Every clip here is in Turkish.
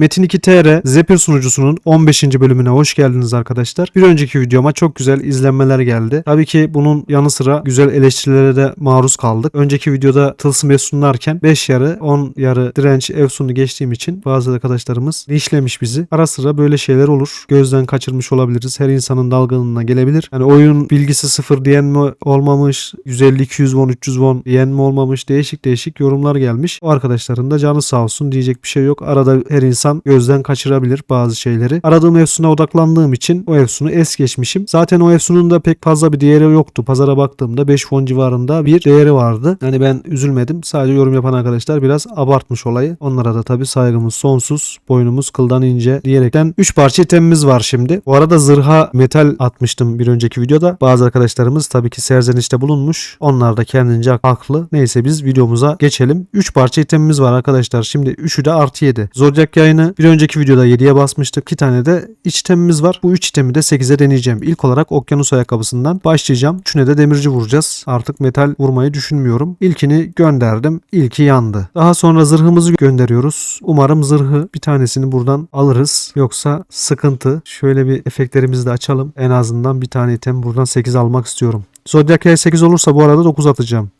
Metin 2 TR Zephyr sunucusunun 15. bölümüne hoş geldiniz arkadaşlar. Bir önceki videoma çok güzel izlenmeler geldi. Tabii ki bunun yanı sıra güzel eleştirilere de maruz kaldık. Önceki videoda Tılsım Efsunlarken 5 yarı 10 yarı direnç Efsun'u geçtiğim için bazı arkadaşlarımız linçlemiş bizi. Ara sıra böyle şeyler olur. Gözden kaçırmış olabiliriz. Her insanın dalgınlığına gelebilir. Yani oyun bilgisi sıfır diyen mi olmamış, 150 200 won 300 won diyen mi olmamış değişik değişik yorumlar gelmiş. O arkadaşların da canı sağ olsun diyecek bir şey yok. Arada her insan gözden kaçırabilir bazı şeyleri. Aradığım Efsun'a odaklandığım için o Efsun'u es geçmişim. Zaten o Efsun'un da pek fazla bir değeri yoktu. Pazara baktığımda 5 won civarında bir değeri vardı. Yani ben üzülmedim. Sadece yorum yapan arkadaşlar biraz abartmış olayı. Onlara da tabii saygımız sonsuz. Boynumuz kıldan ince diyerekten 3 parça itemimiz var şimdi. Bu arada zırha metal atmıştım bir önceki videoda. Bazı arkadaşlarımız tabii ki serzenişte bulunmuş. Onlar da kendince haklı. Neyse biz videomuza geçelim. 3 parça itemimiz var arkadaşlar. Şimdi 3'ü de artı 7. Zodiac yayını bir önceki videoda 7'ye basmıştık. 2 tane de iç itemimiz var. Bu 3 itemi de 8'e deneyeceğim. İlk olarak okyanus ayakkabısından başlayacağım. Üçüne de demirci vuracağız. Artık metal vurmayı düşünmüyorum. İlkini gönderdim. İlki yandı. Daha sonra zırhımızı gönderiyoruz. Umarım zırhı bir tanesini buradan alırız. Yoksa sıkıntı. Şöyle bir efektlerimizi de açalım. En azından bir tane item buradan 8 almak istiyorum. Zodiac eğer 8 olursa bu arada 9 atacağım.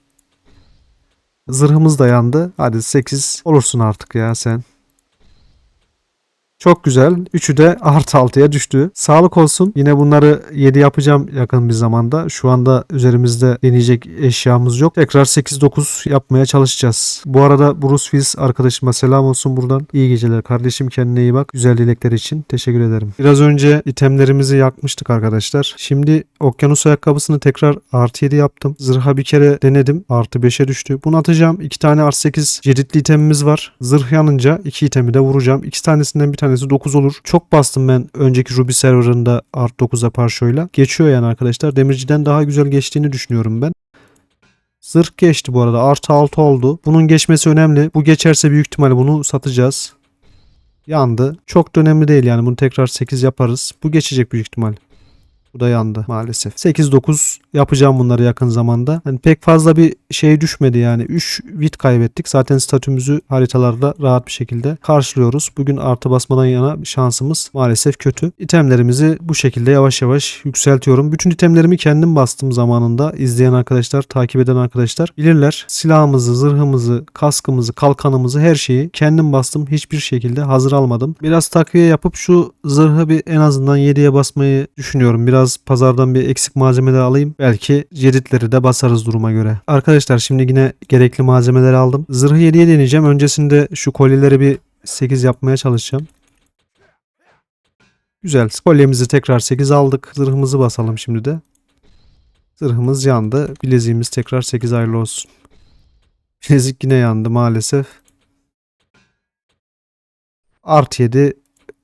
Zırhımız da yandı. Hadi 8 olursun artık ya sen. Çok güzel. Üçü de artı 6'ya düştü. Sağlık olsun. Yine bunları 7 yapacağım yakın bir zamanda. Şu anda üzerimizde deneyecek eşyamız yok. Tekrar 8-9 yapmaya çalışacağız. Bu arada Bruce Willis arkadaşıma selam olsun buradan. İyi geceler kardeşim kendine iyi bak. Güzel dilekler için teşekkür ederim. Biraz önce itemlerimizi yakmıştık arkadaşlar. Şimdi okyanus ayakkabısını tekrar artı 7 yaptım. Zırha bir kere denedim. Artı 5'e düştü. Bunu atacağım. 2 tane artı 8 ciritli itemimiz var. Zırh yanınca 2 itemi de vuracağım. 2 tanesinden bir tanesi 9 olur. Çok bastım ben önceki Ruby serverında art 9'a parşoyla. Geçiyor yani arkadaşlar. Demirciden daha güzel geçtiğini düşünüyorum ben. Zırh geçti bu arada. Artı 6 oldu. Bunun geçmesi önemli. Bu geçerse büyük ihtimalle bunu satacağız. Yandı. Çok da önemli değil yani. Bunu tekrar 8 yaparız. Bu geçecek büyük ihtimal. Bu da yandı maalesef. 8-9 yapacağım bunları yakın zamanda. Hani pek fazla bir şey düşmedi yani. 3 bit kaybettik. Zaten statümüzü haritalarda rahat bir şekilde karşılıyoruz. Bugün artı basmadan yana şansımız maalesef kötü. İtemlerimizi bu şekilde yavaş yavaş yükseltiyorum. Bütün itemlerimi kendim bastım zamanında. İzleyen arkadaşlar, takip eden arkadaşlar bilirler. Silahımızı, zırhımızı, kaskımızı, kalkanımızı her şeyi kendim bastım. Hiçbir şekilde hazır almadım. Biraz takviye yapıp şu zırhı bir en azından 7'ye basmayı düşünüyorum. Biraz pazardan bir eksik malzemeler alayım. Belki jeditleri de basarız duruma göre. Arkadaşlar şimdi yine gerekli malzemeleri aldım. Zırhı 7'ye deneyeceğim. Öncesinde şu kolyeleri bir 8 yapmaya çalışacağım. Güzel. Kolyemizi tekrar 8 aldık. Zırhımızı basalım şimdi de. Zırhımız yandı. Bileziğimiz tekrar 8 hayırlı olsun. Bilezik yine yandı maalesef. Artı 7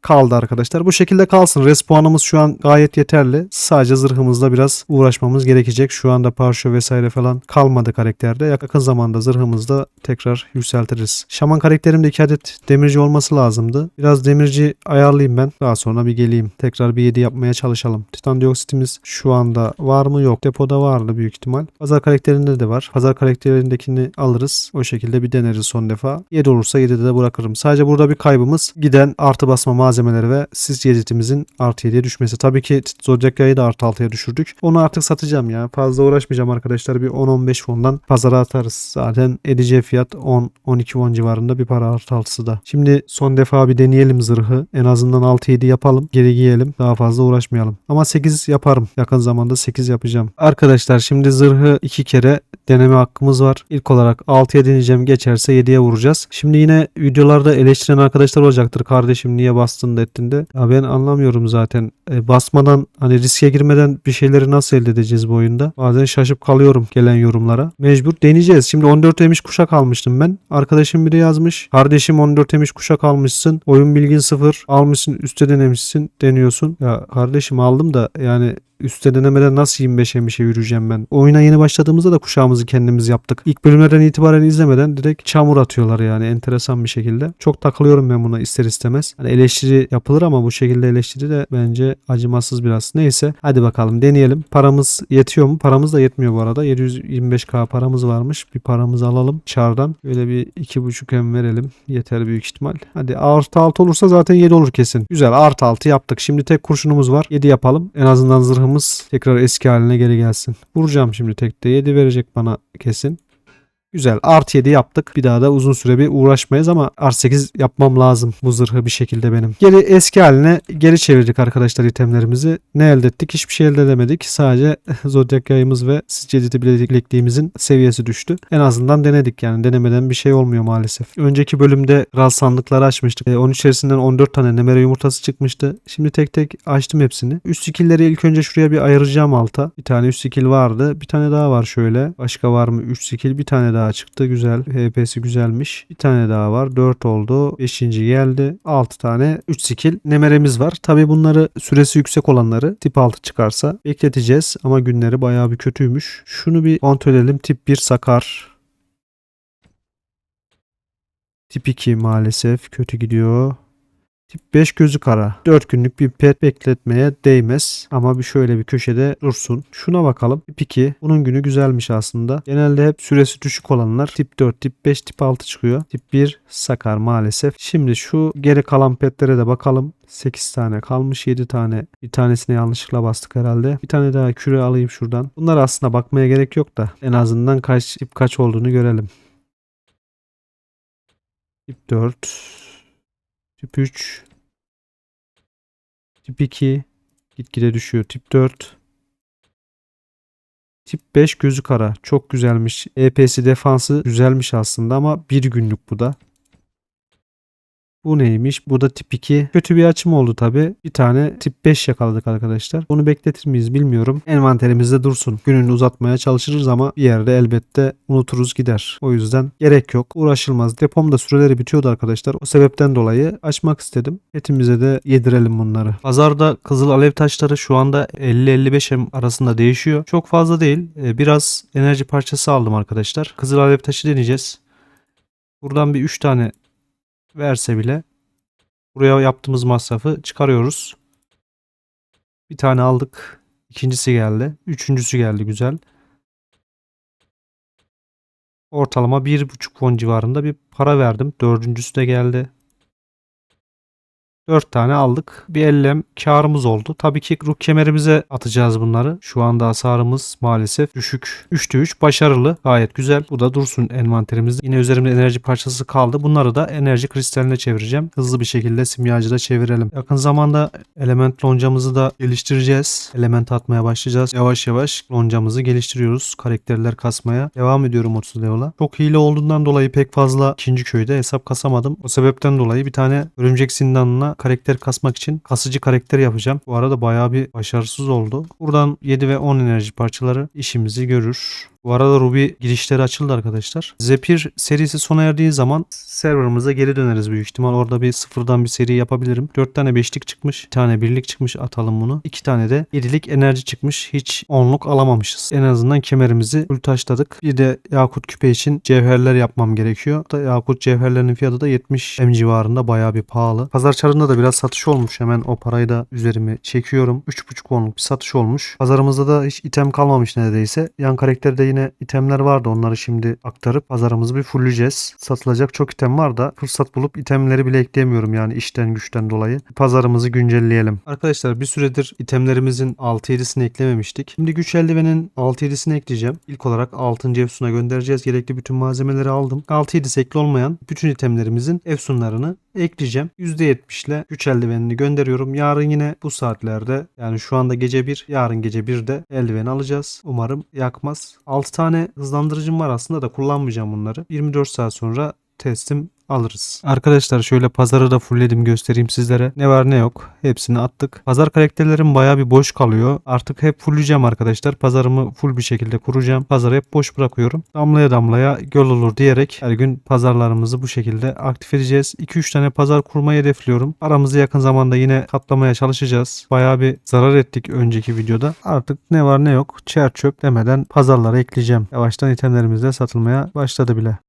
kaldı arkadaşlar. Bu şekilde kalsın. Res puanımız şu an gayet yeterli. Sadece zırhımızla biraz uğraşmamız gerekecek. Şu anda parşö vesaire falan kalmadı karakterde. Yakın zamanda zırhımızda tekrar yükseltiriz. Şaman karakterimde 2 adet demirci olması lazımdı. Biraz demirci ayarlayayım ben. Daha sonra bir geleyim. Tekrar bir 7 yapmaya çalışalım. Titan dioksitimiz şu anda var mı? Yok. Depoda vardı büyük ihtimal. Pazar karakterinde de var. Pazar karakterindekini alırız. O şekilde bir deneriz son defa. 7 olursa 7'de de bırakırım. Sadece burada bir kaybımız giden artı basma malzemeleri ve sis yeditimizin artı 7'ye düşmesi. Tabii ki Zodiac yayı da artı 6'ya düşürdük. Onu artık satacağım ya. Fazla uğraşmayacağım arkadaşlar. Bir 10-15 fondan pazara atarız. Zaten edeceği fiyat 10-12 won civarında bir para artı 6'sı da. Şimdi son defa bir deneyelim zırhı. En azından 6-7 yapalım. Geri giyelim. Daha fazla uğraşmayalım. Ama 8 yaparım. Yakın zamanda 8 yapacağım. Arkadaşlar şimdi zırhı 2 kere deneme hakkımız var. İlk olarak 6'ya deneyeceğim. Geçerse 7'ye vuracağız. Şimdi yine videolarda eleştiren arkadaşlar olacaktır. Kardeşim niye bastın da ettin de. Ya ben anlamıyorum zaten. E, basmadan hani riske girmeden bir şeyleri nasıl elde edeceğiz bu oyunda? Bazen şaşıp kalıyorum gelen yorumlara. Mecbur deneyeceğiz. Şimdi 14 emiş kuşak almıştım ben. Arkadaşım biri yazmış. Kardeşim 14 emiş kuşak almışsın. Oyun bilgin sıfır. Almışsın üstte denemişsin. Deniyorsun. Ya kardeşim aldım da yani üstte denemeden nasıl 25 emişe yürüyeceğim ben? Oyuna yeni başladığımızda da kuşağımızı kendimiz yaptık. İlk bölümlerden itibaren izlemeden direkt çamur atıyorlar yani enteresan bir şekilde. Çok takılıyorum ben buna ister istemez. Hani eleştiri yapılır ama bu şekilde eleştiri de bence acımasız biraz. Neyse hadi bakalım deneyelim. Paramız yetiyor mu? Paramız da yetmiyor bu arada. 725k paramız varmış. Bir paramızı alalım çardan. Böyle bir 2.5 hem verelim. Yeter büyük ihtimal. Hadi artı 6 olursa zaten 7 olur kesin. Güzel artı 6 yaptık. Şimdi tek kurşunumuz var. 7 yapalım. En azından zırhımız tekrar eski haline geri gelsin. Vuracağım şimdi tekte. 7 verecek bana kesin. Güzel. Artı 7 yaptık. Bir daha da uzun süre bir uğraşmayız ama artı 8 yapmam lazım bu zırhı bir şekilde benim. Geri eski haline geri çevirdik arkadaşlar itemlerimizi. Ne elde ettik? Hiçbir şey elde edemedik. Sadece zodyak yayımız ve cedidi bilekliğimizin seviyesi düştü. En azından denedik yani. Denemeden bir şey olmuyor maalesef. Önceki bölümde sandıkları açmıştık. Ee, onun içerisinden 14 tane nemere yumurtası çıkmıştı. Şimdi tek tek açtım hepsini. Üst skill'leri ilk önce şuraya bir ayıracağım alta. Bir tane üst skill vardı. Bir tane daha var şöyle. Başka var mı? 3 skill. Bir tane daha çıktı. Güzel. HP'si güzelmiş. Bir tane daha var. 4 oldu. 5. geldi. 6 tane 3 skill nemeremiz var. Tabi bunları süresi yüksek olanları tip 6 çıkarsa bekleteceğiz. Ama günleri bayağı bir kötüymüş. Şunu bir kontrol edelim. Tip 1 sakar. Tip 2 maalesef kötü gidiyor. Tip 5 gözü kara. 4 günlük bir pet bekletmeye değmez. Ama bir şöyle bir köşede dursun. Şuna bakalım. Tip 2. Bunun günü güzelmiş aslında. Genelde hep süresi düşük olanlar tip 4, tip 5, tip 6 çıkıyor. Tip 1 sakar maalesef. Şimdi şu geri kalan petlere de bakalım. 8 tane kalmış 7 tane bir tanesine yanlışlıkla bastık herhalde. Bir tane daha küre alayım şuradan. Bunlar aslında bakmaya gerek yok da en azından kaç tip kaç olduğunu görelim. Tip 4 Tip 3 Tip 2 gitgide düşüyor. Tip 4 Tip 5 gözü kara. Çok güzelmiş. EP'si defansı güzelmiş aslında ama bir günlük bu da. Bu neymiş? Bu da tip 2. Kötü bir açım oldu tabi. Bir tane tip 5 yakaladık arkadaşlar. Bunu bekletir miyiz bilmiyorum. Envanterimizde dursun. Gününü uzatmaya çalışırız ama bir yerde elbette unuturuz gider. O yüzden gerek yok. Uğraşılmaz. Depomda süreleri bitiyordu arkadaşlar. O sebepten dolayı açmak istedim. Etimize de yedirelim bunları. Pazarda kızıl alev taşları şu anda 50-55 em arasında değişiyor. Çok fazla değil. Ee, Biraz enerji parçası aldım arkadaşlar. Kızıl alev taşı deneyeceğiz. Buradan bir 3 tane verse bile buraya yaptığımız masrafı çıkarıyoruz. Bir tane aldık. İkincisi geldi. Üçüncüsü geldi güzel. Ortalama bir buçuk won civarında bir para verdim. Dördüncüsü de geldi. 4 tane aldık. Bir ellem karımız oldu. Tabii ki ruh kemerimize atacağız bunları. Şu anda hasarımız maalesef düşük. 3'te 3 başarılı. Gayet güzel. Bu da dursun envanterimizde. Yine üzerimde enerji parçası kaldı. Bunları da enerji kristaline çevireceğim. Hızlı bir şekilde simyacıda çevirelim. Yakın zamanda element loncamızı da geliştireceğiz. Element atmaya başlayacağız. Yavaş yavaş loncamızı geliştiriyoruz. Karakterler kasmaya. Devam ediyorum 30 level'a. Çok hile olduğundan dolayı pek fazla ikinci köyde hesap kasamadım. O sebepten dolayı bir tane örümcek zindanına karakter kasmak için kasıcı karakter yapacağım. Bu arada bayağı bir başarısız oldu. Buradan 7 ve 10 enerji parçaları işimizi görür. Bu arada Ruby girişleri açıldı arkadaşlar. Zephyr serisi sona erdiği zaman serverımıza geri döneriz büyük ihtimal. Orada bir sıfırdan bir seri yapabilirim. 4 tane 5'lik çıkmış. Bir tane birlik çıkmış atalım bunu. 2 tane de 7'lik enerji çıkmış. Hiç 10'luk alamamışız. En azından kemerimizi full taşladık. Bir de Yakut küpe için cevherler yapmam gerekiyor. Da Yakut cevherlerinin fiyatı da 70 M civarında bayağı bir pahalı. Pazar çarında da biraz satış olmuş. Hemen o parayı da üzerime çekiyorum. 3.5 onluk bir satış olmuş. Pazarımızda da hiç item kalmamış neredeyse. Yan karakterde yine itemler vardı. Onları şimdi aktarıp pazarımızı bir fullleyeceğiz. Satılacak çok item var da fırsat bulup itemleri bile ekleyemiyorum yani işten güçten dolayı. Pazarımızı güncelleyelim. Arkadaşlar bir süredir itemlerimizin 6-7'sini eklememiştik. Şimdi güç eldivenin 6-7'sini ekleyeceğim. İlk olarak 6. Efsun'a göndereceğiz. Gerekli bütün malzemeleri aldım. 6-7'si ekli olmayan bütün itemlerimizin Efsunlarını ekleyeceğim. %70 ile güç eldivenini gönderiyorum. Yarın yine bu saatlerde yani şu anda gece 1 yarın gece 1'de eldiven alacağız. Umarım yakmaz. 6 tane hızlandırıcım var aslında da kullanmayacağım bunları. 24 saat sonra teslim alırız. Arkadaşlar şöyle pazarı da fullledim göstereyim sizlere. Ne var ne yok. Hepsini attık. Pazar karakterlerim baya bir boş kalıyor. Artık hep fullleyeceğim arkadaşlar. Pazarımı full bir şekilde kuracağım. Pazarı hep boş bırakıyorum. Damlaya damlaya göl olur diyerek her gün pazarlarımızı bu şekilde aktif edeceğiz. 2-3 tane pazar kurmayı hedefliyorum. Aramızı yakın zamanda yine katlamaya çalışacağız. Baya bir zarar ettik önceki videoda. Artık ne var ne yok çer çöp demeden pazarlara ekleyeceğim. Yavaştan itemlerimiz de satılmaya başladı bile.